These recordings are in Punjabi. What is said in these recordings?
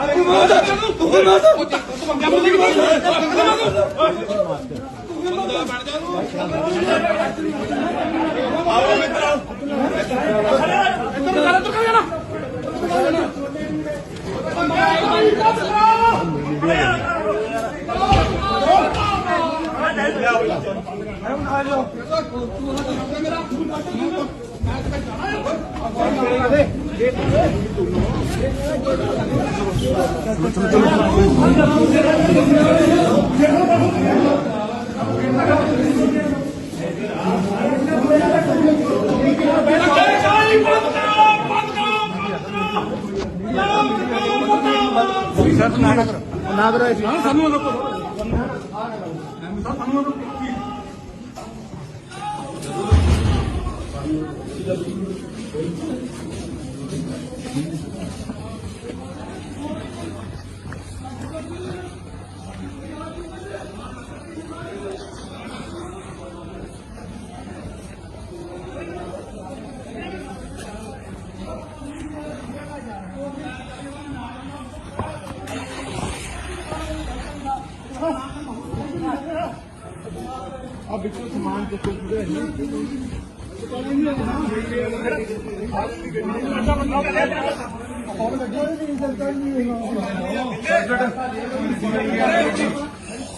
ਮੇਰਾ ਸਰ ਨਾ ਕਰੋ ਨਾ ਕਰੋ ਸਾਨੂੰ ਰੋਕੋ ਸਾਨੂੰ ਰੋਕੋ ਆ ਵਿੱਚੋਂ ਸਮਾਨ ਕਿੱਥੇ ਜੁੜਿਆ ਹੈ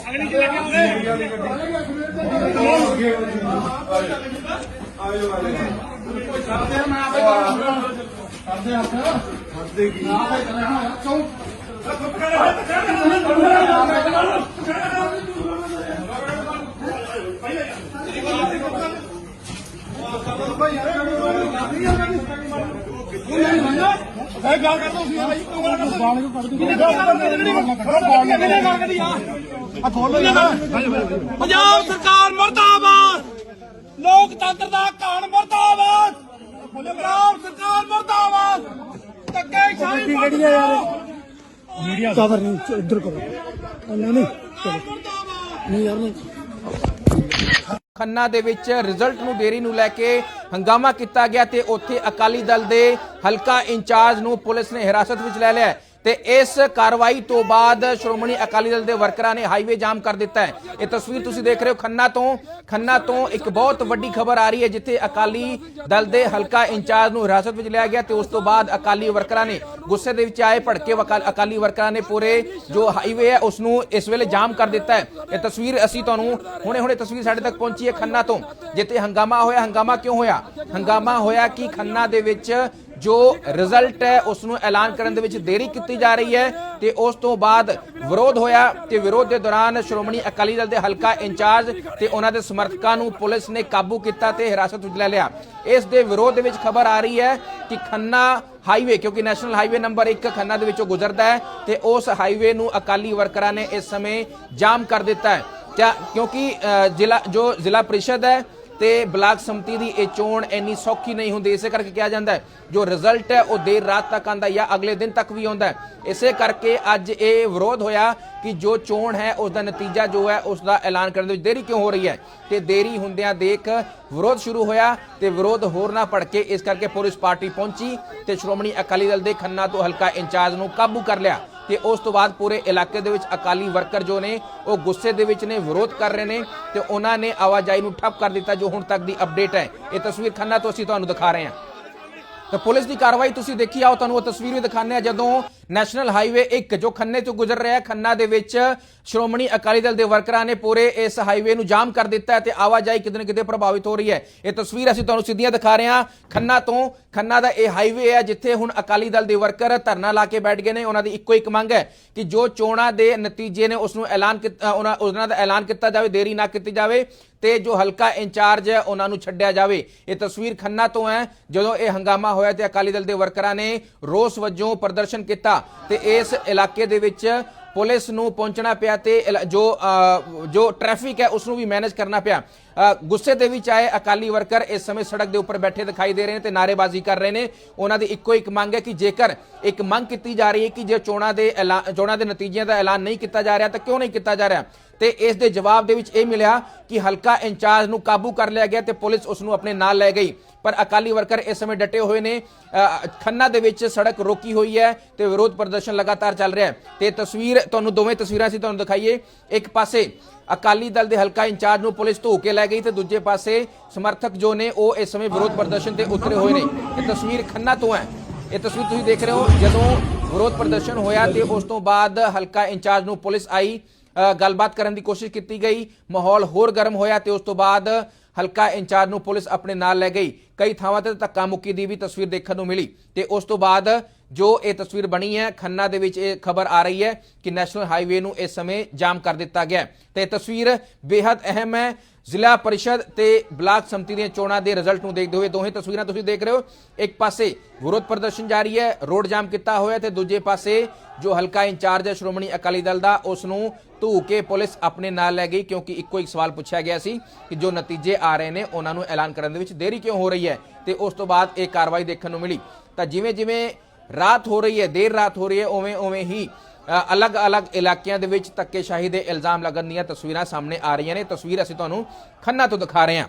ਅਗਲੀ ਜਿਲ੍ਹੇ ਕਿੱਥੇ ਆਇਓ ਆਇਓ ਕੋਈ ਸਾਹ ਮੈਂ ਆਪੇ ਕਰਦੇ ਹੱਥ ਕਰਦੇ ਕੀ ਨਾ ਭਾਈ ਕਰਨਾ ਚੌਂ ਪੰਜਾਬ ਸਰਕਾਰ ਮਰਦਾਬਾਦ। ਲੋਕਤੰਤਰ ਦਾ ਕਾਣ ਮਰਦਾਬਾਦ। ਪੰਜਾਬ ਸਰਕਾਰ ਮਰਦਾਬਾਦ। ਧੱਕੇ ਸ਼ਾਹੀ ਕਿਹੜੀ ਹੈ ਯਾਰ ਕਵਰ ਨਹੀਂ ਇੱਧਰ ਕਰੋ ਨਹੀਂ ਨਹੀਂ ਚਲੋ ਨਹੀਂ ਯਾਰ ਨਹੀਂ। ਖੰਨਾ ਦੇ ਵਿੱਚ ਰਿਜ਼ਲਟ ਨੂੰ ਦੇਰੀ ਨੂੰ ਲੈ ਕੇ ਹੰਗਾਮਾ ਕੀਤਾ ਗਿਆ ਤੇ ਉੱਥੇ ਅਕਾਲੀ ਦਲ ਦੇ ਹਲਕਾ ਇੰਚਾਰਜ ਨੂੰ ਪੁਲਿਸ ਨੇ ਹਿਰਾਸਤ ਵਿੱਚ ਲੈ ਲਿਆ ਤੇ ਇਸ ਕਾਰਵਾਈ ਤੋਂ ਬਾਅਦ ਸ਼੍ਰੋਮਣੀ ਅਕਾਲੀ ਦਲ ਦੇ ਵਰਕਰਾਂ ਨੇ ਹਾਈਵੇ ਜਾਮ ਕਰ ਦਿੱਤਾ ਹੈ। ਇਹ ਤਸਵੀਰ ਤੁਸੀਂ ਦੇਖ ਰਹੇ ਹੋ ਖੰਨਾ ਤੋਂ। ਖੰਨਾ ਤੋਂ ਇੱਕ ਬਹੁਤ ਵੱਡੀ ਖਬਰ ਆ ਰਹੀ ਹੈ ਜਿੱਥੇ ਅਕਾਲੀ ਦਲ ਦੇ ਹਲਕਾ ਇੰਚਾਰਜ ਨੂੰ ਹਿਰਾਸਤ ਵਿੱਚ ਲਿਆ ਗਿਆ ਤੇ ਉਸ ਤੋਂ ਬਾਅਦ ਅਕਾਲੀ ਵਰਕਰਾਂ ਨੇ ਗੁੱਸੇ ਦੇ ਵਿੱਚ ਆਏ, ਭੜਕੇ ਅਕਾਲੀ ਵਰਕਰਾਂ ਨੇ ਪੂਰੇ ਜੋ ਹਾਈਵੇ ਹੈ ਉਸ ਨੂੰ ਇਸ ਵੇਲੇ ਜਾਮ ਕਰ ਦਿੱਤਾ ਹੈ। ਇਹ ਤਸਵੀਰ ਅਸੀਂ ਤੁਹਾਨੂੰ ਹੁਣੇ ਹੁਣੇ ਤਸਵੀਰ ਸਾਡੇ ਤੱਕ ਪਹੁੰਚੀ ਹੈ ਖੰਨਾ ਤੋਂ, ਜਿੱਥੇ ਹੰਗਾਮਾ ਹੋਇਆ। ਹੰਗਾਮਾ ਕਿਉਂ ਹੋਇਆ? ਹੰਗਾਮਾ ਹੋਇਆ ਕਿ ਖੰਨਾ ਦੇ ਵਿੱਚ ਜੋ ਰਿਜ਼ਲਟ ਹੈ ਉਸ ਨੂੰ ਐਲਾਨ ਕਰਨ ਦੇ ਵਿੱਚ ਦੇਰੀ ਕੀਤੀ ਜਾ ਰਹੀ ਹੈ ਤੇ ਉਸ ਤੋਂ ਬਾਅਦ ਵਿਰੋਧ ਹੋਇਆ ਤੇ ਵਿਰੋਧ ਦੇ ਦੌਰਾਨ ਸ਼੍ਰੋਮਣੀ ਅਕਾਲੀ ਦਲ ਦੇ ਹਲਕਾ ਇੰਚਾਰਜ ਤੇ ਉਹਨਾਂ ਦੇ ਸਮਰਥਕਾਂ ਨੂੰ ਪੁਲਿਸ ਨੇ ਕਾਬੂ ਕੀਤਾ ਤੇ ਹਿਰਾਸਤ ਵਿੱਚ ਲੈ ਲਿਆ। ਇਸ ਦੇ ਵਿਰੋਧ ਦੇ ਵਿੱਚ ਖਬਰ ਆ ਰਹੀ ਹੈ ਕਿ ਖੰਨਾ ਹਾਈਵੇ ਕਿਉਂਕਿ ਨੈਸ਼ਨਲ ਹਾਈਵੇ ਨੰਬਰ 1 ਖੰਨਾ ਦੇ ਵਿੱਚੋਂ ਗੁਜ਼ਰਦਾ ਹੈ ਤੇ ਉਸ ਹਾਈਵੇ ਨੂੰ ਅਕਾਲੀ ਵਰਕਰਾਂ ਨੇ ਇਸ ਸਮੇਂ ਜਾਮ ਕਰ ਦਿੱਤਾ ਹੈ। ਕਿਉਂਕਿ ਜ਼ਿਲ੍ਹਾ ਜੋ ਜ਼ਿਲ੍ਹਾ ਪ੍ਰੀਸ਼ਦ ਹੈ ਤੇ ਬਲਾਕ ਸੰਮਤੀ ਦੀ ਇਹ ਚੋਣ ਇੰਨੀ ਸੌਖੀ ਨਹੀਂ ਹੁੰਦੀ, ਇਸੇ ਕਰਕੇ ਕਿਹਾ ਜਾਂਦਾ ਹੈ, ਜੋ ਰਿਜ਼ਲਟ ਹੈ ਉਹ ਦੇਰ ਰਾਤ ਤੱਕ ਆਂਦਾ ਜਾਂ ਅਗਲੇ ਦਿਨ ਤੱਕ ਵੀ ਆਉਂਦਾ ਇਸੇ ਕਰਕੇ ਅੱਜ ਇਹ ਵਿਰੋਧ ਹੋਇਆ ਕਿ ਜੋ ਚੋਣ ਹੈ, ਉਸ ਦਾ ਨਤੀਜਾ ਜੋ ਹੈ, ਉਸ ਦਾ ਐਲਾਨ ਕਰਨ ਦੇ ਵਿੱਚ ਦੇਰੀ ਕਿਉਂ ਹੋ ਰਹੀ ਹੈ? ਤੇ ਦੇਰੀ ਹੁੰਦਿਆਂ ਦੇਖ ਵਿਰੋਧ ਸ਼ੁਰੂ ਹੋਇਆ ਤੇ ਵਿਰੋਧ ਹੋਰ ਨਾ ਭੜਕੇ, ਇਸ ਕਰਕੇ ਪੁਲਿਸ ਪਾਰਟੀ ਪਹੁੰਚੀ ਤੇ ਸ਼੍ਰੋਮਣੀ ਅਕਾਲੀ ਦਲ ਦੇ ਖੰਨਾ ਤੋਂ ਹਲਕਾ ਇੰਚਾਰਜ ਨੂੰ ਕਾਬੂ ਕਰ ਲਿਆ। ਤੇ ਉਸ ਤੋਂ ਬਾਅਦ ਪੂਰੇ ਇਲਾਕੇ ਦੇ ਵਿੱਚ ਅਕਾਲੀ ਵਰਕਰ ਜੋ ਨੇ, ਉਹ ਗੁੱਸੇ ਦੇ ਵਿੱਚ ਨੇ, ਵਿਰੋਧ ਕਰ ਰਹੇ ਨੇ ਤੇ ਉਹਨਾਂ ਨੇ ਆਵਾਜਾਈ ਨੂੰ ਠੱਪ ਕਰ ਦਿੱਤਾ ਜੋ ਹੁਣ ਤੱਕ ਦੀ ਅਪਡੇਟ ਹੈ। ਇਹ ਤਸਵੀਰ ਖੰਨਾ ਤੋਂ ਅਸੀਂ ਤੁਹਾਨੂੰ ਦਿਖਾ ਰਹੇ ਹਾਂ। ਤਾਂ ਪੁਲਿਸ ਦੀ ਕਾਰਵਾਈ ਤੁਸੀਂ ਦੇਖੀ, ਆਓ ਤੁਹਾਨੂੰ ਉਹ ਤਸਵੀਰ ਵੀ ਦਿਖਾਉਂਦੇ ਆ ਜਦੋਂ ਨੈਸ਼ਨਲ ਹਾਈਵੇ 1 ਜੋ ਖੰਨੇ ਤੋਂ ਗੁਜ਼ਰ ਰਿਹਾ ਖੰਨਾ ਦੇ ਵਿੱਚ ਸ਼੍ਰੋਮਣੀ ਅਕਾਲੀ ਦਲ ਦੇ ਵਰਕਰਾਂ ਨੇ ਪੂਰੇ ਇਸ ਹਾਈਵੇ ਨੂੰ ਜਾਮ ਕਰ ਦਿੱਤਾ ਹੈ ਤੇ ਆਵਾਜਾਈ ਕਿਤੇ ਨਾ ਕਿਤੇ ਪ੍ਰਭਾਵਿਤ ਹੋ ਰਹੀ ਹੈ। ਇਹ ਤਸਵੀਰ ਅਸੀਂ ਤੁਹਾਨੂੰ ਸਿੱਧੀਆਂ ਦਿਖਾ ਰਹੇ ਹਾਂ, ਖੰਨਾ ਤੋਂ, ਖੰਨਾ ਦਾ ਇਹ ਹਾਈਵੇ ਹੈ ਜਿੱਥੇ ਹੁਣ ਅਕਾਲੀ ਦਲ ਦੇ ਵਰਕਰ ਧਰਨਾ ਲਾ ਕੇ ਬੈਠ ਗਏ ਨੇ। ਉਹਨਾਂ ਦੀ ਇੱਕੋ ਇੱਕ ਮੰਗ ਹੈ ਕਿ ਜੋ ਚੋਣਾਂ ਦੇ ਨਤੀਜੇ ਨੇ ਉਸ ਨੂੰ ਐਲਾਨ ਕੀਤਾ ਉਹਨਾਂ ਉਹਨਾਂ ਦਾ ਐਲਾਨ ਕੀਤਾ ਜਾਵੇ, ਦੇਰੀ ਨਾ ਕੀਤੀ ਜਾਵੇ ਤੇ ਜੋ ਹਲਕਾ ਇੰਚਾਰਜ ਹੈ, ਉਹਨਾਂ ਨੂੰ ਛੱਡਿਆ ਜਾਵੇ। ਇਹ ਤਸਵੀਰ ਖੰਨਾ ਤੋਂ ਹੈ। ਜਦੋਂ ਇਹ ਹੰਗਾਮਾ ਹੋਇਆ ਤੇ ਅਕਾਲੀ ਦਲ ਦੇ ਵਰਕਰਾਂ ਨੇ ਰੋਸ ਵਜੋਂ ਪ੍ਰਦਰਸ਼ਨ ਕੀਤਾ ਤੇ ਇਸ ਇਲਾਕੇ ਦੇ ਵਿੱਚ ਪੁਲਿਸ ਨੂੰ ਪਹੁੰਚਣਾ ਪਿਆ ਤੇ ਜੋ ਜੋ ਟ੍ਰੈਫਿਕ ਹੈ ਉਸ ਨੂੰ ਵੀ ਮੈਨੇਜ ਕਰਨਾ ਪਿਆ। ਅ, ਗੁੱਸੇ ਦੇ ਵਿੱਚ ਆਏ ਅਕਾਲੀ ਵਰਕਰ ਇਸ ਸਮੇਂ ਸੜਕ ਦੇ ਉੱਪਰ ਬੈਠੇ ਦਿਖਾਈ ਦੇ ਰਹੇ ਨੇ ਤੇ ਨਾਰੇਬਾਜ਼ੀ ਕਰ ਰਹੇ ਨੇ। ਉਹਨਾਂ ਦੀ ਇੱਕੋ ਇੱਕ ਮੰਗ ਹੈ ਕਿ ਜੇਕਰ ਇੱਕ ਮੰਗ ਕੀਤੀ ਜਾ ਰਹੀ ਹੈ ਕਿ ਜੇ ਚੋਣਾਂ ਦੇ ਐਲਾਨ ਚੋਣਾਂ ਦੇ ਨਤੀਜਿਆਂ ਦਾ ਐਲਾਨ ਨਹੀਂ ਕੀਤਾ ਜਾ ਰਿਹਾ ਤਾਂ ਕਿਉਂ ਨਹੀਂ ਕੀਤਾ ਜਾ ਰਿਹਾ? ਤੇ ਇਸ ਦੇ ਜਵਾਬ ਦੇ ਵਿੱਚ ਇਹ ਮਿਲਿਆ ਕਿ ਹਲਕਾ ਇੰਚਾਰਜ ਨੂੰ ਕਾਬੂ ਕਰ ਲਿਆ ਗਿਆ ਤੇ ਪੁਲਿਸ ਉਸ ਨੂੰ ਆਪਣੇ ਨਾਲ ਲੈ ਗਈ। ਪਰ ਅਕਾਲੀ ਵਰਕਰ ਇਸ ਸਮੇਂ ਡਟੇ ਹੋਏ ਨੇ। ਖੰਨਾ ਦੇ ਵਿੱਚ ਸੜਕ ਰੋਕੀ ਹੋਈ ਹੈ ਤੇ ਵਿਰੋਧ ਪ੍ਰਦਰਸ਼ਨ ਲਗਾਤਾਰ ਚੱਲ ਰਿਹਾ ਹੈ। ਤੇ ਤਸਵੀਰ, ਤੁਹਾਨੂੰ ਦੋਵੇਂ ਤਸਵੀਰਾਂ ਸੀ ਤੁਹਾਨੂੰ ਦਿਖਾਈਏ। ਇੱਕ ਪਾਸੇ ਅਕਾਲੀ ਦਲ ਦੇ ਹਲਕਾ ਇੰਚਾਰਜ ਨੂੰ ਪੁਲਿਸ ਧੋ ਕੇ ਲੈ ਗਈ ਤੇ ਦੂਜੇ ਪਾਸੇ ਸਮਰਥਕ ਜੋ ਨੇ, ਉਹ ਇਸ ਸਮੇਂ ਵਿਰੋਧ ਪ੍ਰਦਰਸ਼ਨ ਤੇ ਉਤਰੇ ਹੋਏ ਨੇ। ਇਹ ਤਸਵੀਰ ਖੰਨਾ ਤੋਂ ਹੈ। ਇਹ ਤਸਵੀਰ ਤੁਸੀਂ ਦੇਖ ਰਹੇ ਹੋ, ਜਦੋਂ ਵਿਰੋਧ ਪ੍ਰਦਰਸ਼ਨ ਹੋਇਆ ਤੇ ਉਸ ਤੋਂ ਬਾਅਦ ਹਲਕਾ ਇੰਚਾਰਜ ਨੂੰ ਪੁਲਿਸ ਆਈ। ਗੱਲਬਾਤ ਕਰਨ ਦੀ ਕੋਸ਼ਿਸ਼ ਕੀਤੀ ਗਈ। ਮਾਹੌਲ ਹੋਰ ਗਰਮ ਹੋਇਆ ਤੇ ਉਸ ਤੋਂ ਬਾਅਦ ਹਲਕਾ ਇੰਚਾਰਜ ਨੂੰ ਪੁਲਿਸ ਆਪਣੇ ਨਾਲ ਲੈ ਗਈ। ਕਈ ਥਾਵਾਂ ਤੇ ਧੱਕਾ ਮੁੱਕੀ ਦੀ ਵੀ ਤਸਵੀਰ ਦੇਖਣ ਨੂੰ ਮਿਲੀ ਤੇ ਉਸ ਤੋਂ ਬਾਅਦ ਜੋ ਇਹ ਤਸਵੀਰ ਬਣੀ ਹੈ, ਖੰਨਾ ਦੇ ਵਿੱਚ ਇਹ ਖਬਰ ਆ ਰਹੀ ਹੈ ਕਿ ਨੈਸ਼ਨਲ ਹਾਈਵੇ ਨੂੰ ਇਸ ਸਮੇਂ ਜਾਮ ਕਰ ਦਿੱਤਾ ਗਿਆ ਤੇ ਇਹ ਤਸਵੀਰ ਬੇहद ਅਹਿਮ ਹੈ। ਜ਼ਿਲ੍ਹਾ ਪਰਿਸ਼ਦ ਤੇ ਬਲਾਕ ਸੰਮਤੀ ਦੀਆਂ ਚੋਣਾਂ ਦੇ ਰਿਜ਼ਲਟ ਨੂੰ ਦੇਖਦੇ ਹੋਏ ਦੋਹੇ ਤਸਵੀਰਾਂ ਤੁਸੀਂ ਦੇਖ ਰਹੇ ਹੋ। ਇੱਕ ਪਾਸੇ ਵਿਰੋਧ ਪ੍ਰਦਰਸ਼ਨ ਜਾਰੀ ਹੈ, ਰੋਡ ਜਾਮ ਕੀਤਾ ਹੋਇਆ ਤੇ ਦੂਜੇ ਪਾਸੇ ਜੋ ਹਲਕਾ ਇੰਚਾਰਜ ਹੈ, ਸ਼੍ਰੋਮਣੀ ਅਕਾਲੀ ਦਲ ਦਾ, ਉਸ ਨੂੰ ਧੂ ਕੇ ਪੁਲਿਸ ਆਪਣੇ ਨਾਲ ਲੈ ਗਈ ਕਿਉਂਕਿ ਇੱਕੋ ਇੱਕ ਸਵਾਲ ਪੁੱਛਿਆ ਗਿਆ ਸੀ ਕਿ ਜੋ ਨਤੀਜੇ ਆ ਰਹੇ ਨੇ, ਉਹਨਾਂ ਨੂੰ ਐਲਾਨ ਕਰਨ ਦੇ ਵਿੱਚ ਦੇਰੀ ਕਿਉਂ ਹੋ ਰਹੀ ਹੈ? ਤੇ ਉਸ ਤੋਂ ਬਾਅਦ ਇਹ ਕਾਰਵਾਈ ਦੇਖਣ ਨੂੰ ਮਿਲੀ। ਤਾਂ ਜਿਵੇਂ ਜਿਵੇਂ ਰਾਤ ਹੋ ਰਹੀ ਹੈ, ਦੇਰ ਰਾਤ ਹੋ ਰਹੀ ਹੈ, ਉਵੇਂ ਉਵੇਂ ਹੀ ਅਲੱਗ-ਅਲੱਗ ਇਲਾਕਿਆਂ ਦੇ ਵਿੱਚ ਧੱਕੇਸ਼ਾਹੀ ਦੇ ਇਲਜ਼ਾਮ ਲੱਗਣ ਦੀਆਂ ਤਸਵੀਰਾਂ ਸਾਹਮਣੇ ਆ ਰਹੀਆਂ ਨੇ। ਤਸਵੀਰ ਅਸੀਂ ਤੁਹਾਨੂੰ ਖੰਨਾ ਤੋਂ ਦਿਖਾ ਰਹੇ ਹਾਂ।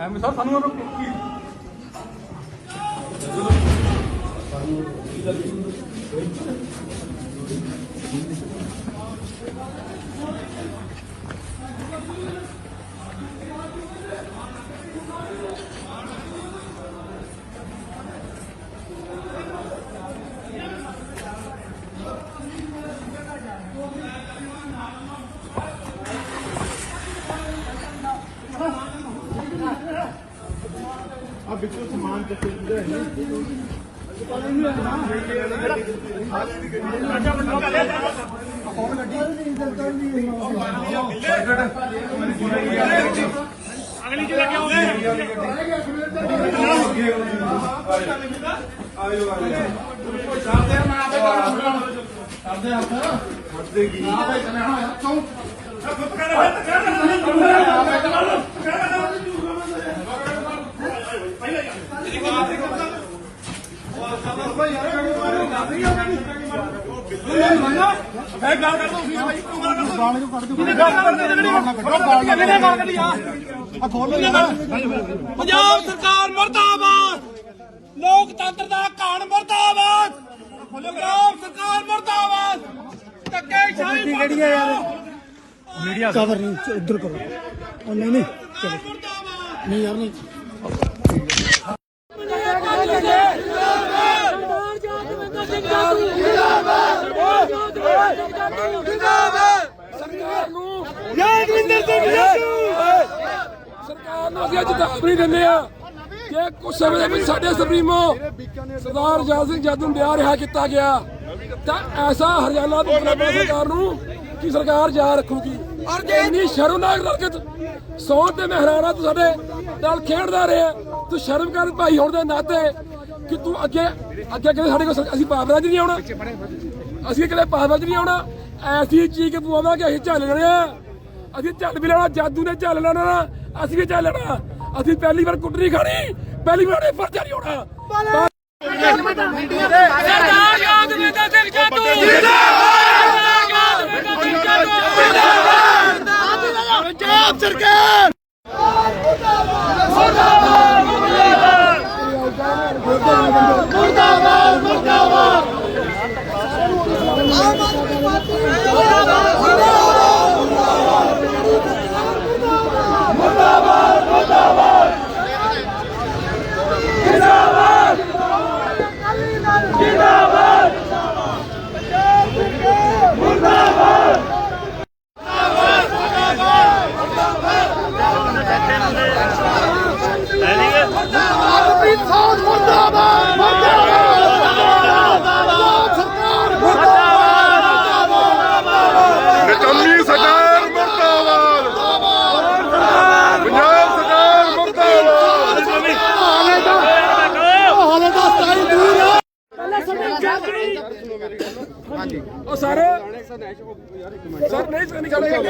ਐਵੇਂ ਸਰ ਸਾਨੂੰ ਰੋਕੀ Thank you. ਗੱਲ ਕਰਦਾ ਤੁਸੀਂ ਬਾਈ ਤੂੰ ਗੱਲ ਕਰਦਾ ਗਾਲ ਕੱਢ ਦਿਓ ਕਿਹਨੇ ਗੱਲ ਕਰਦੇ ਨੇ ਕਿਹਨੇ ਗੱਲ ਕੱਢੀ ਆ ਆ ਖੋਲ ਪੰਜਾਬ ਸਰਕਾਰ ਮਰਦਾਬਾਦ। ਲੋਕਤੰਤਰ ਦਾ ਕਾਣ ਮਰਦਾਬਾਦ। ਪੰਜਾਬ ਸਰਕਾਰ ਮਰਦਾਬਾਦ। ਧੱਕੇ ਸ਼ਾਹੀ ਕਿਹੜੀ ਹੈ ਯਾਰ? ਕਵਰ ਨਹੀਂ ਉਧਰ ਕਰੋ। ਉਹ ਨਹੀਂ ਨਹੀਂ। ਚਲੋ ਮਰਦਾਬਾਦ। ਨਹੀਂ ਯਾਰ ਨਹੀਂ ਯਾਦਵਿੰਦਰ ਸਿੰਘ ਯਾਦੂ ਸਰਕਾਰ ਨੂੰ ਅਸੀਂ ਅੱਜ ਦੱਸ ਦਿੰਦੇ ਆ ਕਿ ਕੁਝ ਸਮੇਂ ਦੇ ਵਿੱਚ ਸਾਡੇ ਸੁਪਰੀਮੋ ਸਰਦਾਰ ਜਾਨ ਸਿੰਘ ਜਾਦੂ ਨੂੰ ਵਿਆਹ ਰਿਹਾ ਕੀਤਾ ਗਿਆ। ਤਾਂ ਐਸਾ ਹਰਿਆਣਾ ਦੀ ਪੰਜਾਬ ਸਰਕਾਰ ਨੂੰ ਕਿ ਸਰਕਾਰ ਜਾ ਰੱਖੂਗੀ। ਔਰ ਜੇ ਇੰਨੀ ਸ਼ਰਮਨਾਕ ਹਰਕਤ ਸੌਣ ਤੇ ਮਹਿਰਾਨਾ ਤੂੰ ਸਾਡੇ ਨਾਲ ਖੇਡਦਾ ਰਿਹਾ। ਤੂੰ ਸ਼ਰਮ ਕਰ ਭਾਈ ਹੋਣ ਦੇ ਨਾਤੇ ਕਿ ਤੂੰ ਅੱਗੇ ਅੱਗੇ ਕਦੇ ਸਾਡੇ ਕੋਲ ਅਸੀਂ ਪਾਵਰਾਂ 'ਚ ਨਹੀਂ ਆਉਣਾ। ਅਸੀਂ ਕਦੇ ਪਾਵਰਾਂ 'ਚ ਨਹੀਂ ਆਉਣਾ। ਐਸੀ ਚੀਜ਼ ਕਿ ਅਸੀਂ ਝੱਲ ਲੈਣੇ ਆ। ਅਸੀਂ ਝੱਲ ਵੀ ਲੈਣਾ ਜਾਦੂ ਨੇ ਝੱਲ ਲੈਣਾ ਅਸੀਂ ਵੀ ਝੱਲ ਲੈਣਾ। ਅਸੀਂ ਪਹਿਲੀ ਵਾਰ ਕੁੱਟਰੀ ਖਾਣੀ ਪਹਿਲੀ ਵਾਰ ਇਹ ਪਰਚਾ ਨਹੀਂ ਹੋਣਾ। ਸਰ ਸਰ ਨਹੀਂ ਨਹੀਂ ਚੱਲੇਗਾ